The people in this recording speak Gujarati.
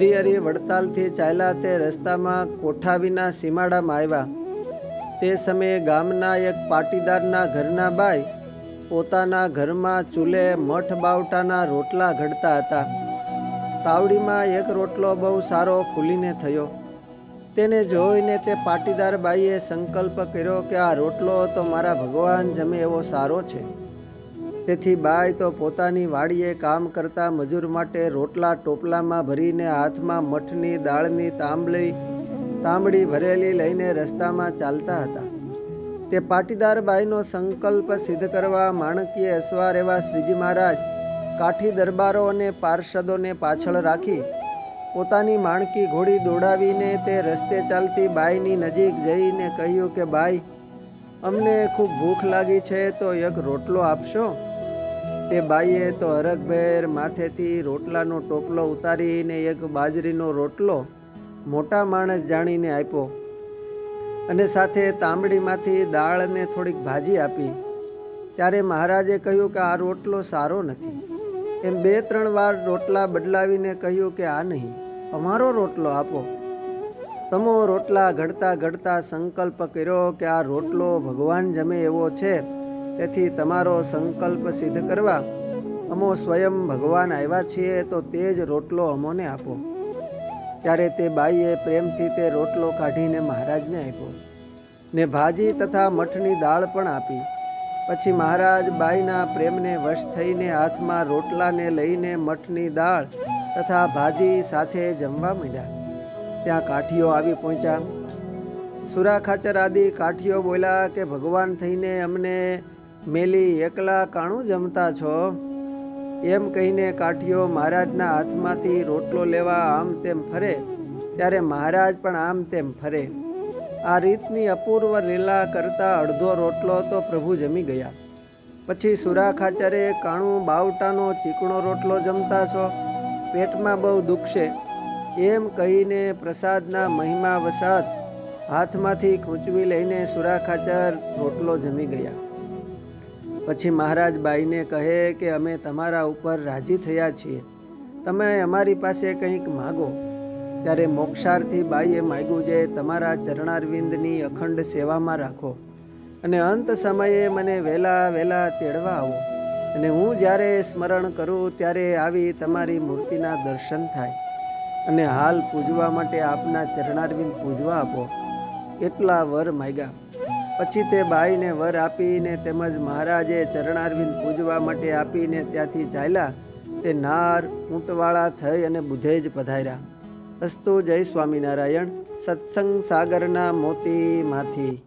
શ્રી હરિ વડતાલથી ચાલ્યા તે રસ્તામાં કોઠાવીના સીમાડામાં આવ્યા. તે સમયે ગામના એક પાટીદારના ઘરના બાઈ પોતાના ઘરમાં ચૂલે મઠ બાવટાના રોટલા ઘડતા હતા. તાવડીમાં એક રોટલો બહુ સારો ખુલીને થયો. તેને જોઈને તે પાટીદાર બાઈએ સંકલ્પ કર્યો કે આ રોટલો તો મારા ભગવાન જમે એવો સારો છે. તેથી બાઈ તો પોતાની વાડીએ કામ કરતા મજૂર માટે રોટલા ટોપલામાં ભરીને હાથમાં મઠની, દાળની તાંબલી, તાંબડી ભરેલી લઈને રસ્તામાં ચાલતા હતા. તે પાટીદાર બાઈનો સંકલ્પ સિદ્ધ કરવા માણકીય અસવાર એવા શ્રીજી મહારાજ કાઠી દરબારો અને પાર્ષદોને પાછળ રાખી પોતાની માણકી ઘોડી દોડાવીને તે રસ્તે ચાલતી બાઈની નજીક જઈને કહ્યું કે, બાઈ, અમને ખૂબ ભૂખ લાગી છે, તો એક રોટલો આપશો? તે બાઈએ તો હરકભેર માથેથી રોટલાનો ટોપલો ઉતારીને એક બાજરીનો રોટલો મોટા માણસ જાણીને આપ્યો અને સાથે તાંબડીમાંથી દાળને થોડીક ભાજી આપી. ત્યારે મહારાજે કહ્યું કે આ રોટલો સારો નથી. એમ બે ત્રણ વાર રોટલા બદલાવીને કહ્યું કે આ નહીં, અમારો રોટલો આપો. તમો રોટલા ઘડતા ઘડતા સંકલ્પ કર્યો કે આ રોટલો ભગવાન જમે એવો છે. તેથી તમારો સંકલ્પ સિદ્ધ કરવા અમો સ્વયં ભગવાન આવ્યા છીએ, તો તે જ રોટલો અમોને આપો. ત્યારે તે બાઈએ પ્રેમથી તે રોટલો કાઢીને મહારાજને આપ્યો ને ભાજી તથા મઠની દાળ પણ આપી. પછી મહારાજ બાઈના પ્રેમને વશ થઈને હાથમાં રોટલાને લઈને મઠની દાળ તથા ભાજી સાથે જમવા માંડ્યા. ત્યાં કાઠીઓ આવી પહોંચ્યા. સુરા ખાચર આદિ કાઠીઓ બોલ્યા કે ભગવાન થઈને અમને મેલી, એકલા કાણું જમતા છો? એમ કહીને કાઠિયો મહારાજના હાથમાંથી રોટલો લેવા આમ તેમ ફરે, ત્યારે મહારાજ પણ આમ તેમ ફરે. આ રીતની અપૂર્વ લીલા કરતા અડધો રોટલો તો પ્રભુ જમી ગયા. પછી સુરા ખાચરે કાણું, બાવટાનો ચીકણો રોટલો જમતા છો? પેટમાં બહુ દુખશે. એમ કહીને પ્રસાદના મહિમા વસાત હાથમાંથી ખૂંચવી લઈને સુરા ખાચર રોટલો જમી ગયા. પછી મહારાજ બાઈને કહે કે અમે તમારા ઉપર રાજી થયા છીએ. તમે અમારી પાસે કંઈક માગો. ત્યારે મોક્ષાર્થી બાઈએ માગ્યું જે તમારા ચરણારવિંદની અખંડ સેવામાં રાખો અને અંત સમયે મને વહેલા વહેલા તેડવા આવો. અને હું જ્યારે સ્મરણ કરું ત્યારે આવી તમારી મૂર્તિના દર્શન થાય. અને હાલ પૂજવા માટે આપના ચરણારવિંદ પૂજવા આપો. એટલા વર માગ્યા. પછી તે બાઈને વર આપીને તેમજ મહારાજે ચરણારવિંદ પૂજવા માટે આપીને ત્યાંથી ચાલ્યા. તે નાર, ઊંટવાળા થઈ અને બુધે જ પધાર્યા. અસ્તુ જય સ્વામિનારાયણ. સત્સંગ સાગરના મોતીમાંથી.